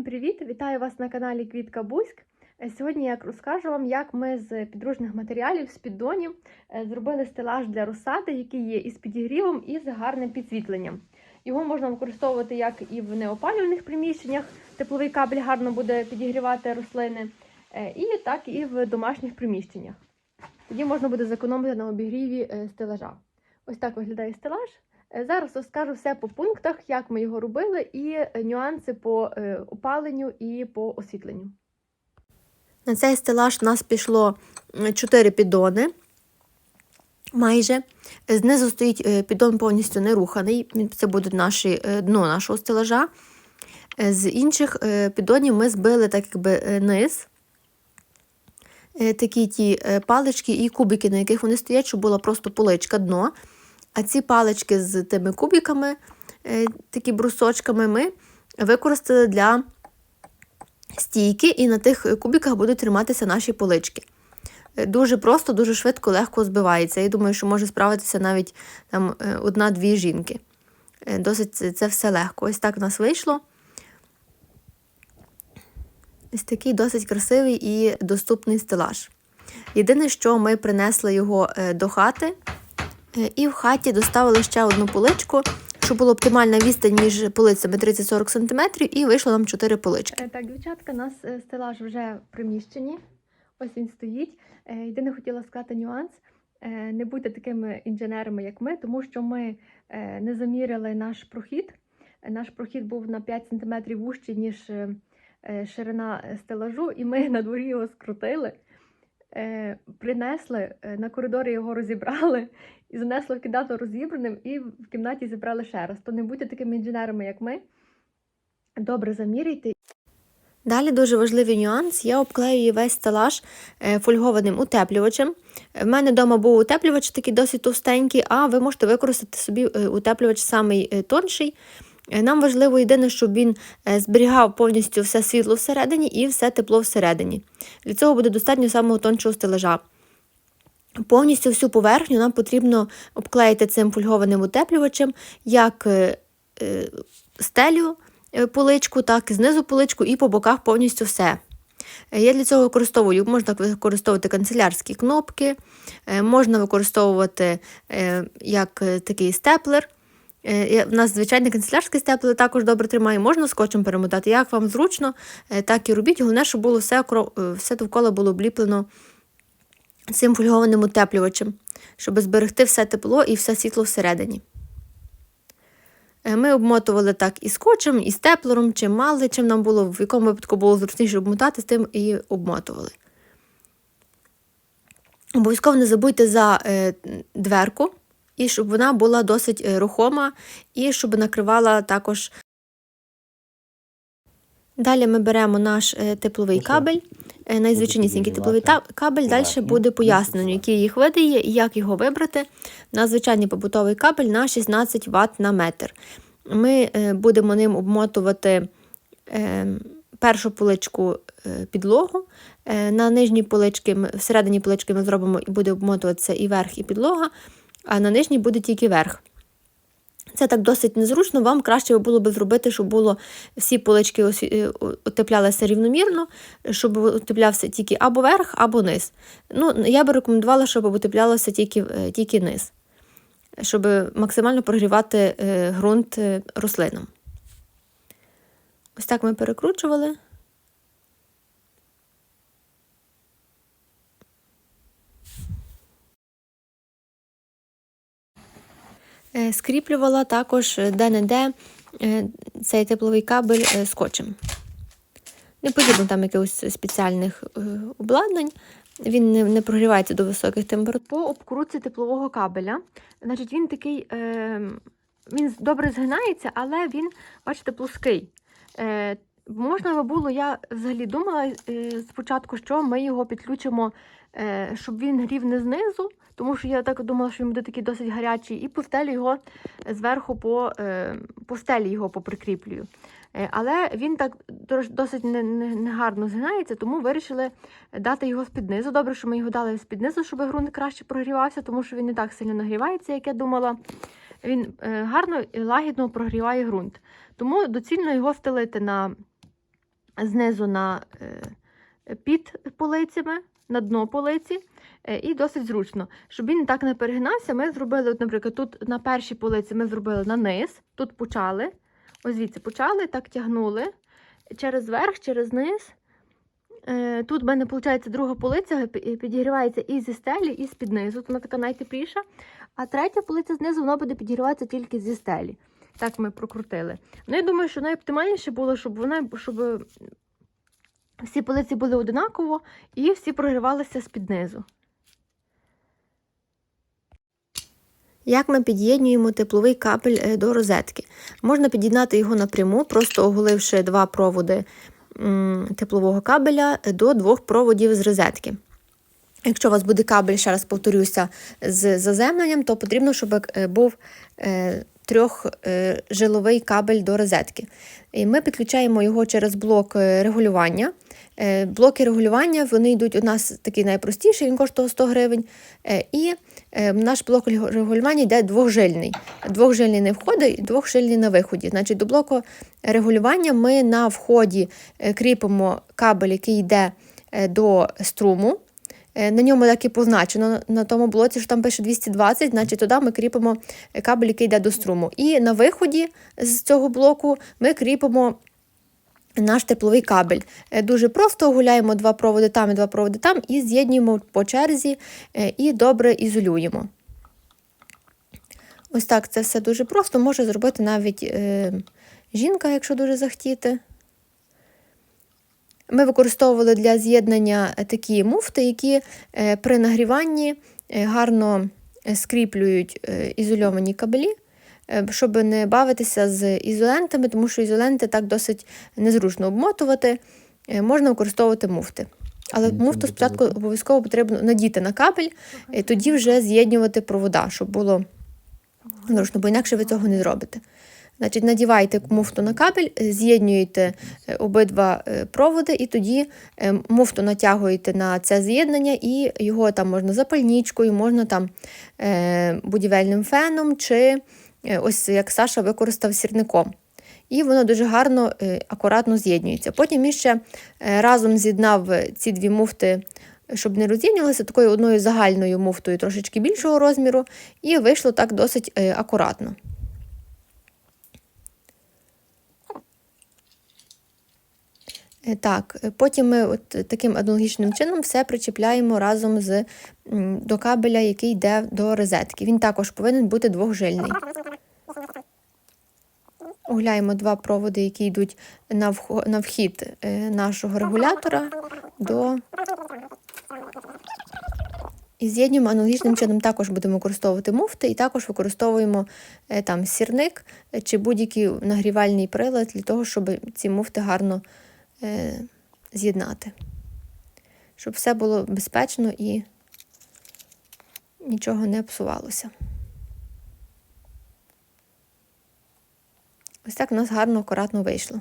Всім привіт! Вітаю вас на каналі Квітка Бузьк. Е, Сьогодні я розкажу вам, як ми з підручних матеріалів, з піддонів е, зробили стелаж для розсади, який є із підігрівом і з гарним підсвітленням. Його можна використовувати як і в неопалювальних приміщеннях, тепловий кабель гарно буде підігрівати рослини, е, і так і в домашніх приміщеннях. Тоді можна буде зекономити на обігріві стелажа. Ось так виглядає стелаж. Е, Зараз розкажу все по пунктах, як ми його робили, і е, нюанси по е, опаленню і по освітленню. На цей стелаж у нас пішло 4 піддони. Майже. Знизу стоїть піддон повністю не руханий. Він- Це буде наші, дно нашого стелажа. З інших піддонів ми збили так якби низ. Такі ті палички і кубики, на яких вони стоять, щоб була просто поличка дно. А ці палички з тими кубиками, е, такі брусочками, ми використали для стійки, і на тих кубиках будуть триматися наші полички. Е, Дуже просто, дуже швидко, легко збивається. Я думаю, що може справитися навіть там е, одна-дві жінки. Досить це- все легко. Ось так у нас вийшло. Ось такий досить красивий і доступний стелаж. Єдине, що ми принесли його до хати, і в хаті доставили ще одну поличку, щоб була оптимальна відстань між полицями 30-40 см, і вийшло нам 4 полички. Е, Так, дівчатка, у нас е, стелаж вже в приміщенні. Ось він стоїть. Е, Єдине хотіла сказати нюанс. Е, Не будьте такими інженерами, як ми, тому що ми е, не заміряли наш прохід. Е, Наш прохід був на 5 см вужчий, ніж е, е, ширина е, стелажу, і ми на дворі його скрутили, е, принесли, е, на коридорі його розібрали і занесли в кімнату розібраним, і в кімнаті зібрали ще раз. То не будьте такими інженерами, як ми. Добре заміряйте Далі дуже важливий нюанс. Я обклеюю весь стелаж е, фольгованим утеплювачем. В мене вдома був утеплювач такий досить товстенький, а ви можете використати собі е, утеплювач самий е, тонший. Нам важливо єдине, щоб він зберігав повністю все світло всередині і все тепло всередині. Для цього буде достатньо самого тоншого стелажа. Повністю всю поверхню нам потрібно обклеїти цим фольгованим утеплювачем, як е, е, стелю, е, поличку, так і знизу поличку, і по боках повністю все. Я для цього використовую, можна використовувати канцелярські кнопки, можна використовувати як такий степлер. У нас звичайний канцелярський степлер також добре тримає, можна скотчем перемотати. Як вам зручно, так і робіть. Головне, щоб було все, все довкола було обліплено цим фольгованим утеплювачем, щоб зберегти все тепло і все світло всередині. Е, Ми обмотували так і скотчем, і степлером, чим мали, чим нам було, в якому випадку було зручніше обмотати, з тим і обмотували. Обов'язково не забудьте за е, дверку, і щоб вона була досить е, рухома, і щоб накривала також. Далі ми беремо наш е, тепловий кабель, е, найзвичайнісінький тепловий кабель. Далі буде пояснено, Місяць. які їх види є і як його вибрати. На звичайний побутовий кабель на 16 Вт на метр. Ми е, будемо ним обмотувати першу поличку підлогу. На нижній полички, всередині полички ми зробимо і буде обмотуватися і верх, і підлога, а на нижній буде тільки верх. Це так досить незручно. Вам краще було б зробити, щоб було всі полички е, утеплялися рівномірно, щоб утеплявся тільки або верх, або низ. Ну, я би рекомендувала, щоб утеплялося тільки, е, тільки низ, щоб максимально прогрівати е, ґрунт рослинам. Ось так ми перекручували. Скріплювала також е, де-не-де е, цей тепловий кабель е, скотчем. Не потрібно там якихось спеціальних е, обладнань, він не, прогрівається до високих температур. по обкрутці теплового кабеля. Значить, він такий, е, він добре згинається, але він, бачите, плоский. Е, можна би було, я взагалі думала е, спочатку, що ми його підключимо, е, щоб він грів не знизу, тому що я так думала, що він буде такий досить гарячий, і постелю його зверху по, е, по його поприкріплюю. Е, Але він так досить не- не- негарно згинається, тому вирішили дати його з-під низу. Добре, що ми його дали з-під низу, щоб ґрунт краще прогрівався, тому що він не так сильно нагрівається, як я думала. Він е, гарно і лагідно прогріває ґрунт. Тому доцільно його стелити на знизу на е, під полицями, на дно полиці, е, і досить зручно. Щоб він так не перегинався, ми зробили, от, наприклад, тут на першій полиці ми зробили на низ, тут почали. Ось звідси почали, так тягнули через верх, через низ. Е, Тут в мене, виходить, друга полиця підігрівається і зі стелі, і з під низу. Вона така найтепліша. А третя полиця знизу вона буде підігріватися тільки зі стелі. Так ми прокрутили. Ну, я думаю, що найоптимальніше було, щоб вона щоб всі полиці були одинаково і всі прогрівалися з під низу. Як ми під'єднуємо тепловий кабель е, до розетки? Можна під'єднати його напряму, просто оголивши два проводи теплового кабеля до двох проводів з розетки. Якщо у вас буде кабель, ще раз повторюся, з заземленням, то потрібно, щоб е, був е, трьохжиловий кабель до розетки. Ми підключаємо його через блок е, регулювання. Е, Блоки регулювання вони йдуть у нас такий найпростіший, він коштує 100 гривень. Е, І е, наш блок регулювання йде двохжильний. Двохжильний не входить, двохжильний на виході. Значить, до блоку регулювання ми на вході кріпимо кабель, який йде до струму. На ньому так і позначено на тому блоці, що там пише 220, значить туди ми кріпимо кабель, який йде до струму. І на виході з цього блоку ми кріпимо наш тепловий кабель. Е, Дуже просто гуляємо два проводи там і два проводи там, і з'єднуємо по черзі е, і добре ізолюємо. Ось так це все дуже просто. Може зробити навіть е, жінка, якщо дуже захотіти. Ми використовували для з'єднання е, такі муфти, які при нагріванні гарно скріплюють ізольовані кабелі, щоб не бавитися з ізолентами, тому що ізоленти так досить незручно обмотувати. Е, Можна використовувати муфти. Але муфту спочатку обов'язково потрібно надіти на кабель, і тоді вже з'єднувати провода, щоб було зручно, бо інакше ви цього не зробите. Значить, надівайте муфту на кабель, е, з'єднуєте е, обидва е, проводи, і тоді е, муфту натягуєте на це з'єднання, і його там можна запальничкою, можна там е, будівельним феном, чи е, ось як Саша використав сірником. І воно дуже гарно, е, акуратно з'єднюється. Потім він ще е, разом з'єднав е, ці дві муфти, щоб не роз'єднювалися, такою одною загальною муфтою трошечки більшого розміру, і вийшло так досить е, акуратно. Так, е, потім ми от таким аналогічним чином все причіпляємо разом з, до кабеля, який йде до розетки. Він також повинен бути двохжильний. Огляємо два проводи, які йдуть на, вхід е, нашого регулятора до. І з'єднуємо аналогічним чином також будемо використовувати муфти, і також використовуємо е, там сірник е, чи будь-який нагрівальний прилад для того, щоб ці муфти гарно е, з'єднати. Щоб все було безпечно і нічого не псувалося. Ось так у нас гарно, акуратно вийшло.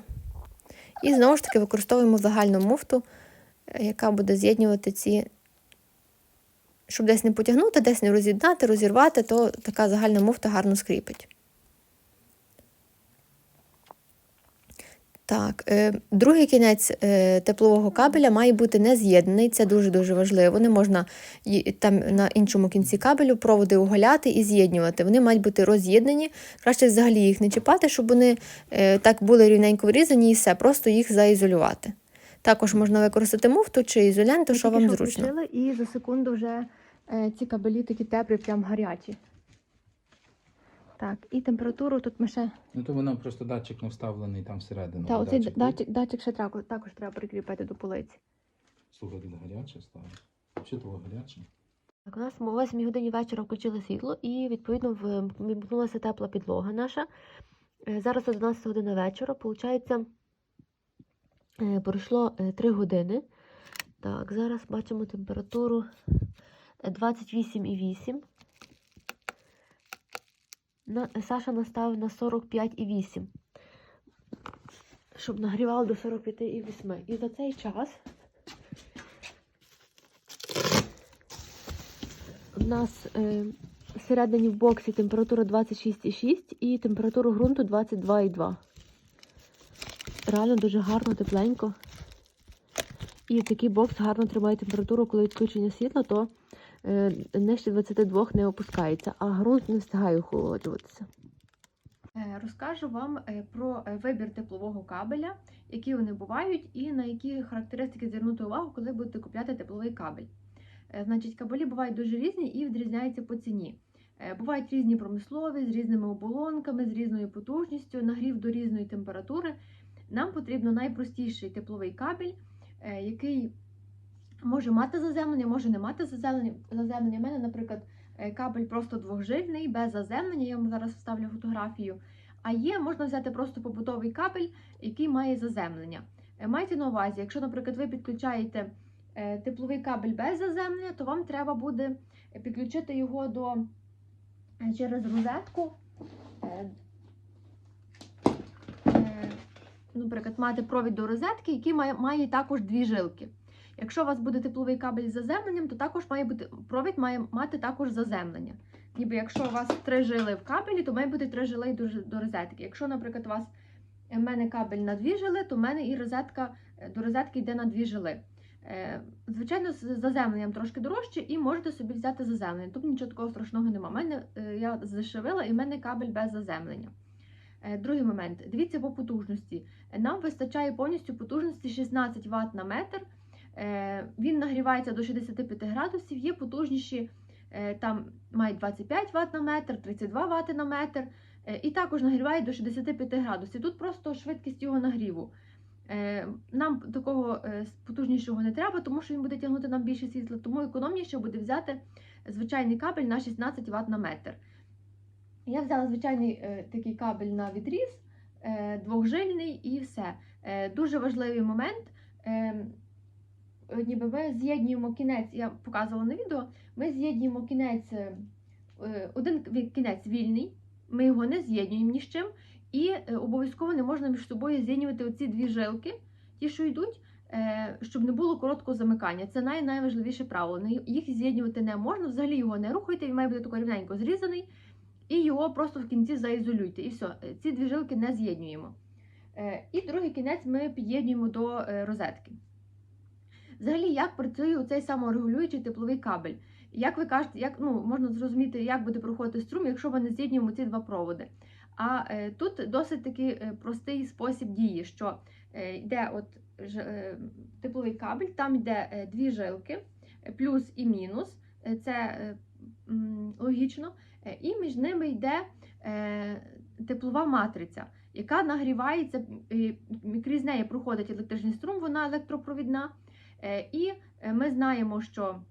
І знову ж таки використовуємо загальну муфту, е, яка буде з'єднувати ці, щоб десь не потягнути, десь не роз'єднати, розірвати, то така загальна муфта гарно скріпить. Так, е, другий кінець е, теплового кабеля має бути не з'єднаний, це дуже-дуже важливо. Не можна там на іншому кінці кабелю проводи оголяти і з'єднювати. Вони мають бути роз'єднані. Краще взагалі їх не чіпати, щоб вони е, так були рівненько врізані і все, просто їх заізолювати. Також можна використати муфту чи ізоленту, що вам зручно. і за секунду вже ці кабелі такі теплі, прям гарячі. Так, і температуру тут ми ще. Ну то воно просто датчик не вставлений там всередину. Та, оцей датчик. датчик, датчик ще треба, також треба прикріпити до полиці. Слухай, тут гаряче стало. Чи того гаряче? Так, у нас о 8 годині вечора включили світло і, відповідно, в- вимкнулася тепла підлога наша. Е, Зараз 11 година вечора. Получається, е, пройшло 3 години. Так, зараз бачимо температуру е, 28,8. Саша наставив на 45,8. Щоб нагрівало до 45,8. І за цей час У нас е, всередині в боксі температура 26,6 і температура ґрунту 22,2. Реально дуже гарно, тепленько. І такий бокс гарно тримає температуру, коли відключення світла, то нижче 22 не опускається, а ґрунт не встигає охолоджуватися. Е, Розкажу вам е, про е, вибір теплового кабеля, які вони бувають, і на які характеристики звернути увагу, коли будете купляти тепловий кабель. Е, Значить, кабелі бувають дуже різні і відрізняються по ціні. Е, Бувають різні промислові, з різними оболонками, з різною потужністю, нагрів до різної температури. Нам потрібно найпростіший тепловий кабель, е, який може мати заземлення, може не мати заземлення. У мене, наприклад, е, кабель просто двохжильний, без заземлення. Я вам зараз вставлю фотографію. А є, можна взяти просто побутовий кабель, який має заземлення. Е, Майте на увазі, якщо, наприклад, ви підключаєте е, тепловий кабель без заземлення, то вам треба буде підключити його до через розетку. Наприклад, мати провід до розетки, який має, має також дві жилки. Якщо у вас буде тепловий кабель з заземленням, то також має бути провід має мати також заземлення. Ніби якщо у вас три жили в кабелі, то має бути три жили до, до розетки. Якщо, наприклад, у вас е, в мене кабель на дві жили, то в мене і розетка е, до розетки йде на дві жили. Е, Звичайно, з заземленням трошки дорожче, і можете собі взяти заземлення. Тут нічого такого страшного немає. мене я зашивила, і в мене кабель без заземлення. Другий момент. Дивіться по потужності. Нам вистачає повністю потужності 16 Вт на метр. Е, Він нагрівається до 65 градусів, є потужніші, е, там мають 25 Вт на метр, 32 Вт на метр, е, і також нагріває до 65 градусів. Тут просто швидкість його нагріву. Нам такого потужнішого не треба, тому що він буде тягнути нам більше світла, тому економніше буде взяти звичайний кабель на 16 Вт на метр. Я взяла звичайний такий кабель на відріз, двохжильний і все. Дуже важливий момент. Е, ніби ми з'єднуємо кінець, я показувала на відео, ми з'єднуємо кінець, е, е, один кінець вільний, ми його не з'єднуємо ні з чим, і обов'язково не можна між собою з'єднувати оці дві жилки, ті, що йдуть, щоб не було короткого замикання. Це най- найважливіше правило. Їх з'єднувати не можна, взагалі його не рухайте, він має бути тако рівненько зрізаний, і його просто в кінці заізолюйте. І все, ці дві жилки не з'єднуємо. І другий кінець ми під'єднуємо до розетки. Взагалі, як працює цей саморегулюючий тепловий кабель? Як ви кажете, як ну можна зрозуміти, як буде проходити струм, якщо ми не з'єднуємо ці два проводи? А е, тут досить такий е, простий спосіб дії, що е, йде от ж, е, тепловий кабель, там йде е, дві жилки, е, плюс і мінус. Е, це е, м, логічно. Е, і між ними йде е, теплова матриця, яка нагрівається, е, крізь неї проходить електричний струм, вона електропровідна. Е, І е, ми знаємо, що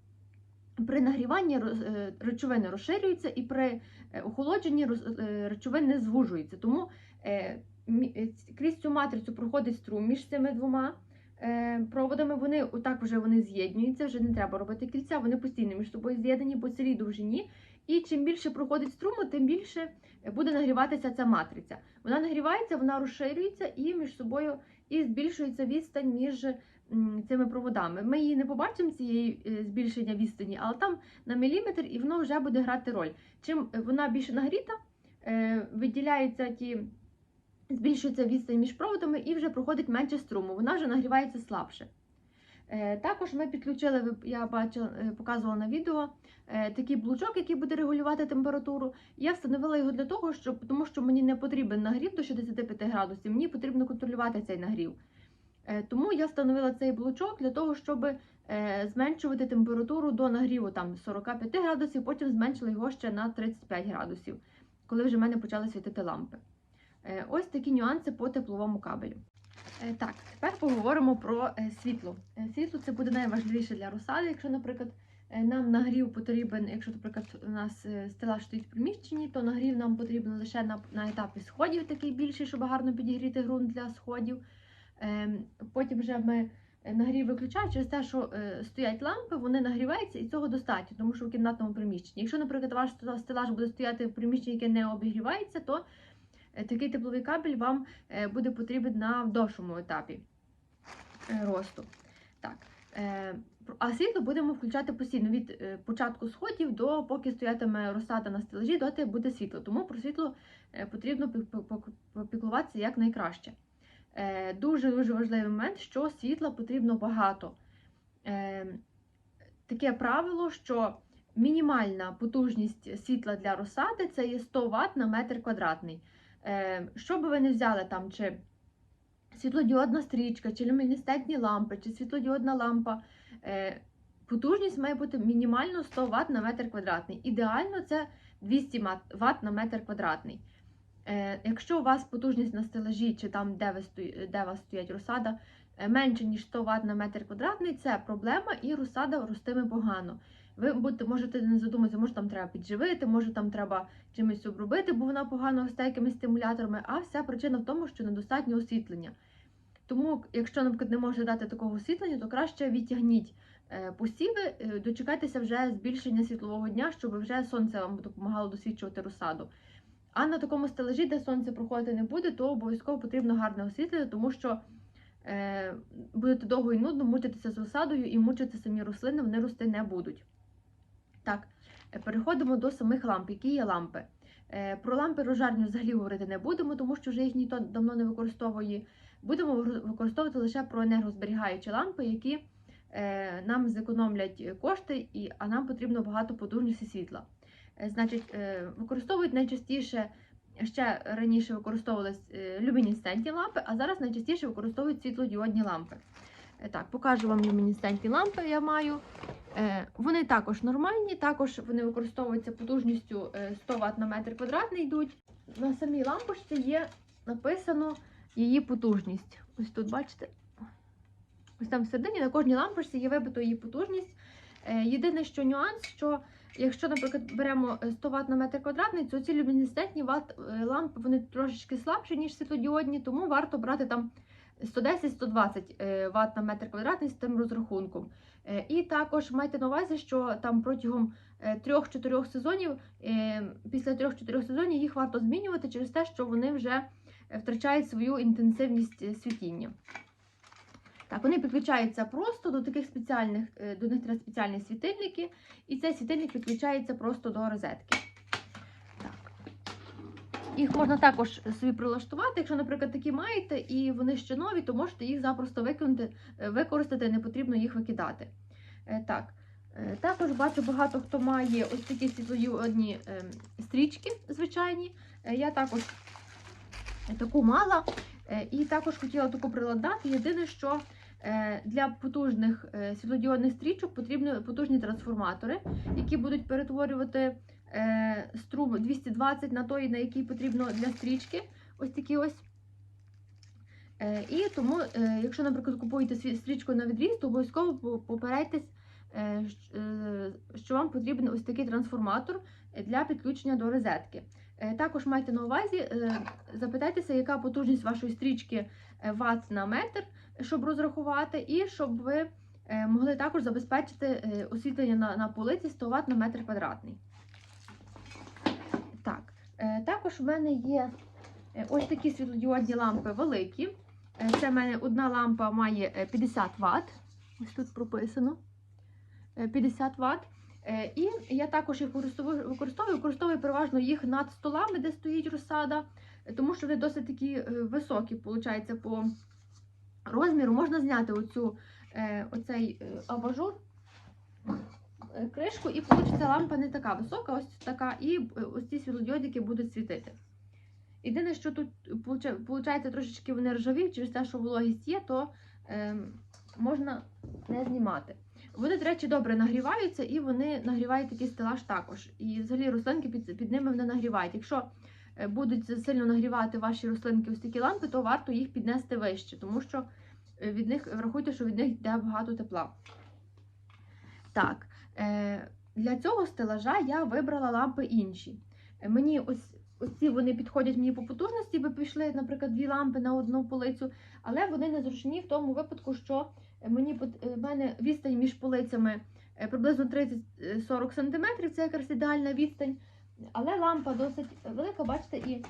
при нагріванні е, речовини розширюються, і при охолодженні речовини звужуються. Тому крізь цю матрицю проходить струм між цими двома проводами. Вони отак вже вони з'єднуються, вже не треба робити кільця, вони постійно між собою з'єднані по цілій довжині. І чим більше проходить струму, тим більше буде нагріватися ця матриця. Вона нагрівається, вона розширюється і між собою і збільшується відстань між цими проводами. Ми її не побачимо цієї е, збільшення відстані, але там на міліметр і воно вже буде грати роль. Чим вона більше нагріта, е, виділяються ті, збільшується відстань між проводами і вже проходить менше струму. Вона вже нагрівається слабше. Е, Також ми підключили, я бачила, е, показувала на відео, е, такий блучок, який буде регулювати температуру. Я встановила його для того, щоб, тому що мені не потрібен нагрів до 65 градусів, мені потрібно контролювати цей нагрів. Е, Тому я встановила цей блочок для того, щоб е, зменшувати температуру до нагріву там 45 градусів, потім зменшила його ще на 35 градусів, коли вже в мене почали світити лампи. Е, Ось такі нюанси по тепловому кабелю. Так, тепер поговоримо про світло. Світло це буде найважливіше для розсади. Якщо, наприклад, нам нагрів потрібен, якщо, наприклад, у нас стелаж стоїть в приміщенні, то нагрів нам потрібен лише на, на етапі сходів, такий більший, щоб гарно підігріти ґрунт для сходів. Ем, Потім вже ми е, нагрів виключаємо через те, що е, стоять лампи, вони нагріваються, і цього достатньо, тому що в кімнатному приміщенні. Якщо, наприклад, ваш стелаж буде стояти в приміщенні, яке не обігрівається, то е, такий тепловий кабель вам буде потрібен на довшому етапі росту. Так. А світло будемо включати постійно від початку сходів до поки стоятиме розсада на стелажі, доти буде світло. Тому про світло потрібно пі- пі- пок- попіклуватися як найкраще. Дуже дуже важливий момент, що світла потрібно багато. е, таке правило, що мінімальна потужність світла для розсади це є 100 Вт на метр квадратний. Е, що би ви не взяли там, чи світлодіодна стрічка, чи люмінесцентні лампи, чи світлодіодна лампа. Е, потужність має бути мінімально 100 Вт на метр квадратний. Ідеально це 200 Вт на метр квадратний. Е, якщо у вас потужність на стелажі, чи там, де, ви стої- де у вас стоять розсада, е, менше, ніж 100 Вт на метр квадратний, це проблема, і розсада ростиме погано. Ви будете, можете не задуматися, може там треба підживити, може там треба чимось обробити, бо вона погано росте якимись стимуляторами, а вся причина в тому, що недостатньо освітлення. Тому, якщо, наприклад, не можете дати такого освітлення, то краще відтягніть е, посіви, дочекайтеся вже збільшення світлового дня, щоб вже сонце вам допомагало досвідчувати розсаду. А на такому стелажі, де сонце проходити не буде, то обов'язково потрібно гарне освітлення, тому що е, будете довго і нудно мучитися з розсадою і мучити самі рослини, вони рости не будуть. Так, е, переходимо до самих ламп. Які є лампи? Е, Про лампи розжарні взагалі говорити не будемо, тому що вже їх ніхто давно не використовує. Будемо використовувати лише про енергозберігаючі лампи, які е, нам зекономлять кошти, і, а нам потрібно багато потужності світла. Е, Значить, е, використовують найчастіше, ще раніше використовувались е, люмінесцентні лампи, а зараз найчастіше використовують світлодіодні лампи. Так, покажу вам люмінесцентні лампи я маю. Вони також нормальні, також вони використовуються потужністю е, 100 Вт на метр квадратний йдуть. На самій лампочці є написано її потужність. Ось тут бачите. Ось там всередині на кожній лампочці є вибито її потужність. Е, Єдине, що нюанс, що якщо, наприклад, беремо е, 100 Вт на метр квадратний, то ці люмінесцентні е, лампи вони трошечки слабші, ніж світлодіодні, тому варто брати там 110-120 е, Вт на метр квадратний з тим розрахунком. Е, І також майте на увазі, що там протягом е, 3-4 сезонів, е, після 3-4 сезонів їх варто змінювати через те, що вони вже е, втрачають свою інтенсивність е, світіння. Так, вони підключаються просто до таких спеціальних, е, до них треба спеціальні світильники, і цей світильник підключається просто до розетки. Так. Їх можна також собі прилаштувати. Якщо, наприклад, такі маєте і вони ще нові, то можете їх запросто викинути, е, використати, не потрібно їх викидати. Е, Так. Також бачу, багато хто має ось такі світлодіодні стрічки звичайні. Я також таку мала. І також хотіла таку приладати. Єдине, що для потужних е, світлодіодних стрічок потрібні потужні трансформатори, які будуть перетворювати е, струм 220 на той, на який потрібно для стрічки. Ось такі ось. Е, І тому, е, якщо, наприклад, купуєте стрічку на відріз, то обов'язково по- попередьтесь, е, е, що вам потрібен ось такий трансформатор для підключення до розетки. Е, Також майте на увазі, е, запитайтеся, яка потужність вашої стрічки е, ватт на метр, щоб розрахувати, і щоб ви е, могли також забезпечити е, освітлення на, на полиці 100 Вт на метр квадратний. Так, е, також в мене є ось такі світлодіодні лампи великі. Це в мене одна лампа має е, 50 Вт. Ось тут прописано. Е, 50 Вт. І я також їх використовую, використовую, використовую переважно їх над столами, де стоїть розсада, тому що вони досить такі високі, виходить, по розміру. Можна зняти оцю, е, оцей е, абажур, е, кришку, і вийде лампа не така висока, ось така, і ось ці світлодіодики будуть світити. Єдине, що тут виходить трошечки вони ржаві, через те, що вологість є, то е, можна не знімати. Вони, до речі, добре нагріваються і вони нагрівають такий стелаж також. І взагалі рослинки під, під ними вони нагрівають. Якщо будуть сильно нагрівати ваші рослинки ось такі лампи, то варто їх піднести вище, тому що е, від них врахуйте, що від них йде багато тепла. Так, е, для цього стелажа я вибрала лампи інші. Е, Мені ось. Ось ці вони підходять мені по потужності, би пішли, наприклад, дві лампи на одну полицю, але вони незручні в тому випадку, що мені е, в мене відстань між полицями е, приблизно 30-40 см, це якраз ідеальна відстань. Але лампа досить велика, бачите, і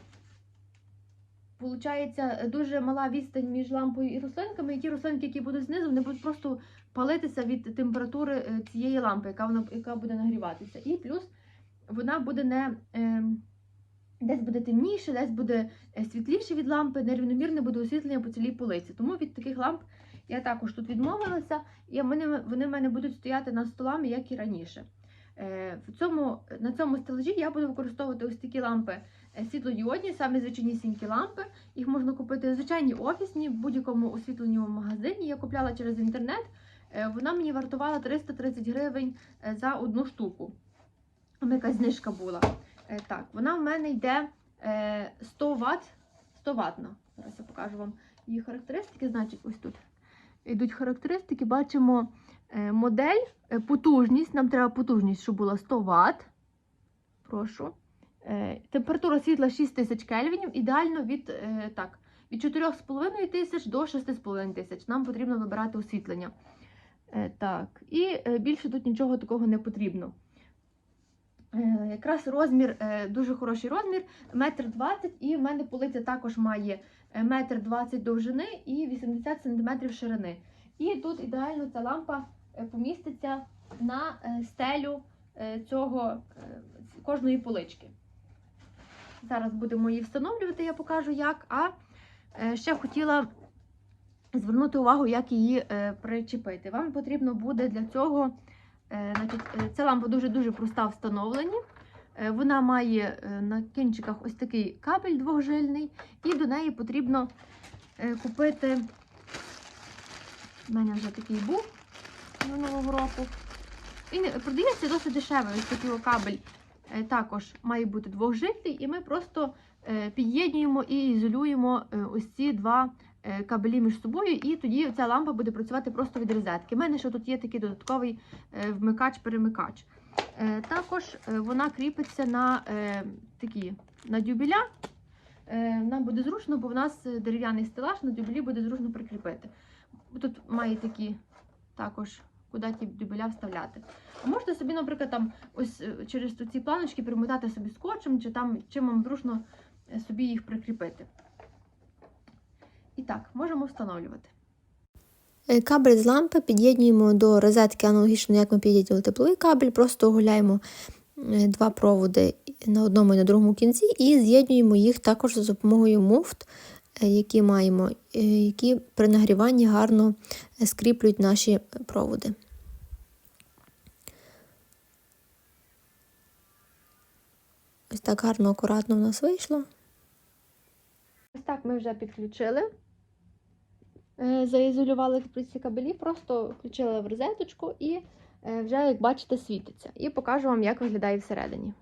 виходить дуже мала відстань між лампою і рослинками. І ті рослинки, які будуть знизу, вони будуть просто палитися від температури е, цієї лампи, яка вона яка буде нагріватися. І плюс вона буде не. Е, Десь буде темніше, десь буде е, світліше від лампи, нерівномірне буде освітлення по цілій полиці. Тому від таких ламп Я також тут відмовилася, і вони, в мене будуть стояти над столами, як і раніше. Е, В цьому, на цьому стелажі я буду використовувати ось такі лампи е, світлодіодні, самі звичайнісінькі лампи. Їх можна купити в звичайній офісні, в будь-якому освітленому магазині. Я купляла через інтернет. Е, Вона мені вартувала 330 гривень за одну штуку. Там якась знижка була. Так, вона в мене йде е, 100 Вт. 100 ватна. Зараз я покажу вам її характеристики. Значить, ось тут йдуть характеристики. Бачимо модель, е, потужність. Нам треба потужність, щоб була 100 Вт. Прошу. Е, Температура світла 6000 кельвінів. Ідеально від, е, так, від 4,5 тисяч до 6,5 тисяч. Нам потрібно вибирати освітлення. Е, Так, і е, більше тут нічого такого не потрібно. Е, Якраз розмір, е, дуже хороший розмір, метр двадцять, і в мене полиця також має е, метр двадцять довжини і 80 см ширини. І тут ідеально ця лампа е, поміститься на е, стелю е, цього е, кожної полички. Зараз будемо її встановлювати, я покажу як. А е, ще хотіла звернути увагу, як її е, причепити. Вам потрібно буде для цього. Е, Значить, е, ця лампа дуже-дуже проста в встановленні. Е, Вона має е, на кінчиках ось такий кабель двохжильний, і до неї потрібно е, купити. У мене вже такий був минулого року. Він продається досить дешево. Ось такий кабель е, також має бути двохжильний, і ми просто е, під'єднуємо і ізолюємо е, ось ці два кабелі між собою, і тоді ця лампа буде працювати просто від розетки. У мене ще тут є такий додатковий вмикач-перемикач. Також вона кріпиться на такі на дюбеля. Е, Нам буде зручно, бо в нас дерев'яний стелаж, на дюбелі буде зручно прикріпити. Тут має такі також, куди ті дюбеля вставляти. А можете собі, наприклад, там ось е, через ці планочки примотати собі скотчем, чи там чим вам зручно е, собі їх прикріпити. І так, можемо встановлювати. Е, Кабель з лампи під'єднуємо до розетки аналогічно, як ми під'єднували тепловий кабель, просто оголяємо е, два проводи на одному і на другому кінці і з'єднуємо їх також за допомогою муфт, які маємо, е, які при нагріванні гарно е, скріплюють наші проводи. Ось так гарно, акуратно в нас вийшло. Ось так ми вже підключили. Е, Заізолювали ці кабелі, просто включили в розеточку і е, вже, як бачите, світиться. І покажу вам, як виглядає всередині.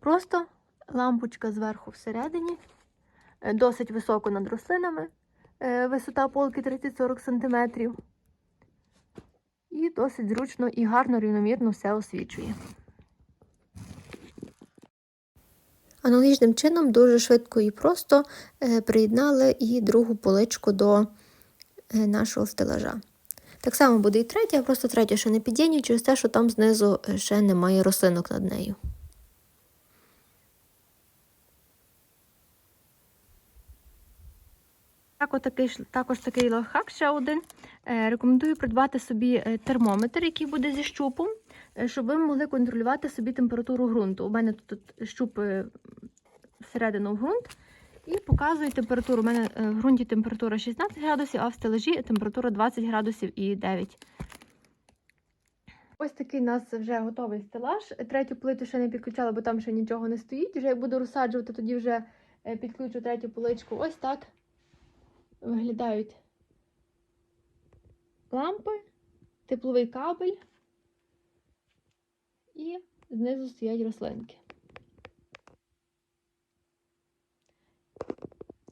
Просто лампочка зверху всередині, е, досить високо над рослинами, е, висота полки 30-40 см. І досить зручно і гарно, рівномірно все освічує. Аналогічним чином дуже швидко і просто е, приєднали і другу поличку до е, нашого стелажа. Так само буде і третя, просто третю ще не під'єднюю через те, що там знизу е, ще немає рослинок над нею. Так, отакий, також такий лайфхак ще один. Е, Рекомендую придбати собі е, термометр, який буде зі щупом, е, щоб ви могли контролювати собі температуру ґрунту. У мене тут щуп всередину в ґрунт і показує температуру. У мене в ґрунті температура 16 градусів, а в стелажі температура 20 градусів і 9. Ось такий у нас вже готовий стелаж. Третю плиту ще не підключала, бо там ще нічого не стоїть. Вже як буду розсаджувати, тоді вже підключу третю поличку. Ось так виглядають лампи, тепловий кабель і знизу стоять рослинки.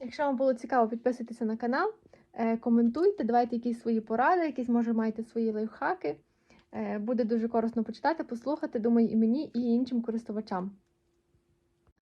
Якщо вам було цікаво, підписуйтеся на канал, е, коментуйте, давайте якісь свої поради, якісь, може, маєте свої лайфхаки. Е, Буде дуже корисно почитати, послухати, думаю, і мені, і іншим користувачам.